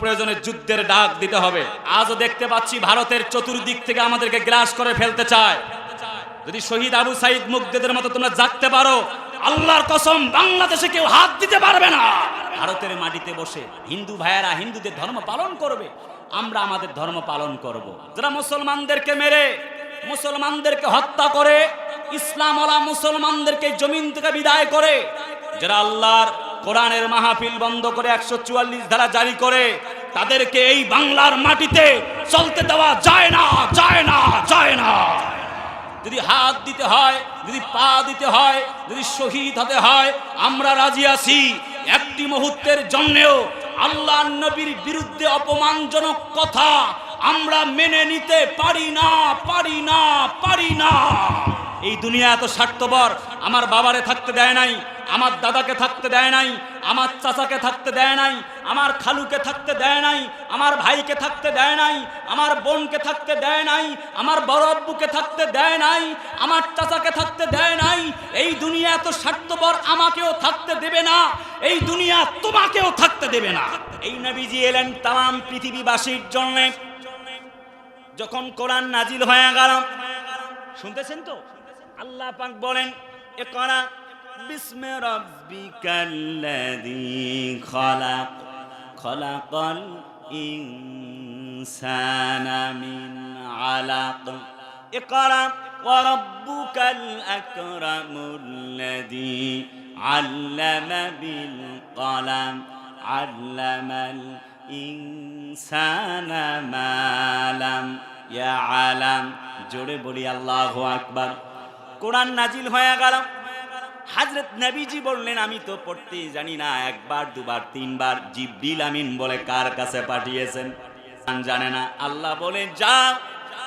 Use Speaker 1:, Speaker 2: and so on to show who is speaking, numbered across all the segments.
Speaker 1: প্রয়োজনে যুদ্ধের ডাক দিতে হবে। আজও দেখতে পাচ্ছি ভারতের চতুর্দিক থেকে আমাদেরকে গ্রাস করে ফেলতে চায়। যদি শহীদ আবু সাইদ মুগ্ধেদের মতো তোমরা জাগতে পারো, আল্লাহর কসম বাংলাদেশে কেউ হাত দিতে পারবে না। ভারতের মাটিতে বসে হিন্দু ভাইয়েরা হিন্দুদের ধর্ম পালন করবে, আমরা আমাদের ধর্ম পালন করব। যারা মুসলমানদেরকে মেরে, মুসলমানদেরকে হত্যা করে, ইসলামওয়ালা মুসলমানদেরকে জমিন থেকে বিদায় করে, যারা আল্লাহর কোরআনের মাহফিল বন্ধ করে একশো চুয়াল্লিশ ধারা জারি করে তাদেরকে এই বাংলার মাটিতে চলতে দেওয়া যায় না যায় না যায় না। যদি হাত দিতে হয়, যদি পা দিতে হয়, যদি শহীদ হতে হয়, আমরা রাজি আছি। একটি মুহূর্তের জন্যেও আল্লাহ নবীর বিরুদ্ধে অপমানজনক কথা আমরা মেনে নিতে পারি না পারি না পারি না। এই দুনিয়া এত স্বার্থপর, আমার বাবারে থাকতে দেয় নাই। আমার দাদাকে থাকতে দেয় নাই, আমার চাচাকে থাকতে দেয় নাই, আমার খালুকে থাকতে দেয় নাই, আমার ভাইকে থাকতে দেয় নাই, আমার বোনকে থাকতে দেয় নাই, আমার বড় আব্বুকে থাকতে দেয় নাই, আমার চাচাকে থাকতে দেয় নাই, এই দুনিয়া এত স্বার্থপর আমাকেও থাকতে দেবে না, এই দুনিয়া তোমাকেও থাকতে দেবে না। এই নবীজি এলেন তাম পৃথিবীবাসীর জন্য। যখন কোরআন নাজিল হয়ে গেল, শুনতেছেন তো? আল্লাহ পাক বলেন, এ করা বিস্মে রব্বিকাল্লাযী খলাক খলাকাল ইনসানা মিন আলাক اقرأ وربك الأكرم الذي علم بالقلم علم الإنسان ما لم يعلم জোরে বলি আল্লাহ আকবার কোরআন নাজিল হয়ে গেল হাজরত নবীজি বললেন, আমি তো পড়তে জানি না, একবার, দুবার, তিনবার জিব্রিল আমিন বলে কার কাছে পাঠিয়েছেন? জানে না। আল্লাহ বলে যা,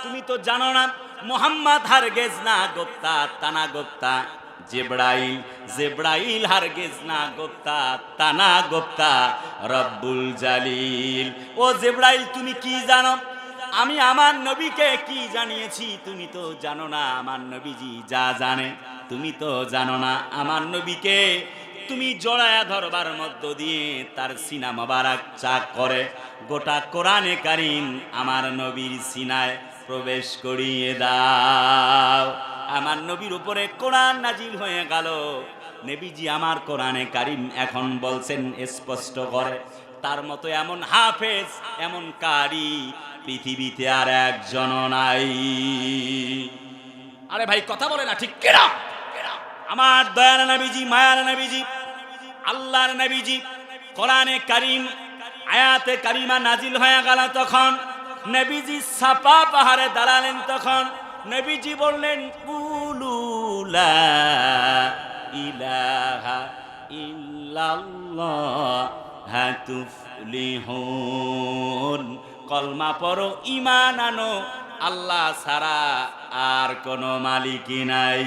Speaker 1: তুমি তো জানো না, মোহাম্মদ হারগেজ না, গোপ্তা, তানা গোপ্তা, জেব্রাইল জেব্রাইল হারগেজ না, গোপ্তা, তানা গোপ্তা, রব্বুল জালিল। ও জেব্রাইল, তুমি কি জানো? আমি আমার নবীকে কি জানিয়েছি? তুমি তো জানো না, আমার নবীজি যা জানে। তুমি তো জানো না আমার নবীকে। তুমি জড়ায়া ধরবার মধ্য দিয়ে তার সিনা মোবারক চাক করে। গোটা কোরআনে কারিম আমার নবীর সিনায় প্রবেশ করিয়ে দাও। আমার নবীর উপরে কোরআন নাজিল হয়ে গেল। নবীজি আমার কোরআনে কারিম এখন বলছেন স্পষ্ট করে। তার মতো এমন হাফেজ, এমন কারি পৃথিবীতে আর একজন নাই। আরে ভাই, কথা বলে না, ঠিক কেনা? আমার দয়াল নবীজি মায়ার নবীজি, আল্লাহর নবীজি, কোরআনে কারিম, আয়াতে কারিমা নাজিল হয়ে গেল তখন। নবীজি সাপা পাহাড়ে দাঁড়ালেন তখন। নবীজি বললেন কুলুলা ইলাহা ইল্লাল্লাহ হাতুফলিহুন কলমা পড়ো ইমান আনো। আল্লাহ ছাড়া আর কোনো মালিকই নাই।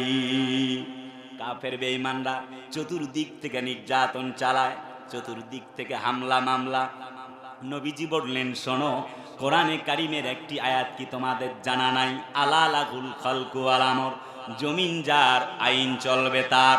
Speaker 1: কাফের বেঈমানরা চতুর্দিক থেকে নির্যাতন চালায়, চতুর্দিক থেকে হামলা, মামলা। নবীজি বললেন, শোনো, কোরআনে কারিমের একটি আয়াত কি তোমাদের জানা নাই? আলা লাগুল খলকু আলামর জমিন যার আইন চলবে তার।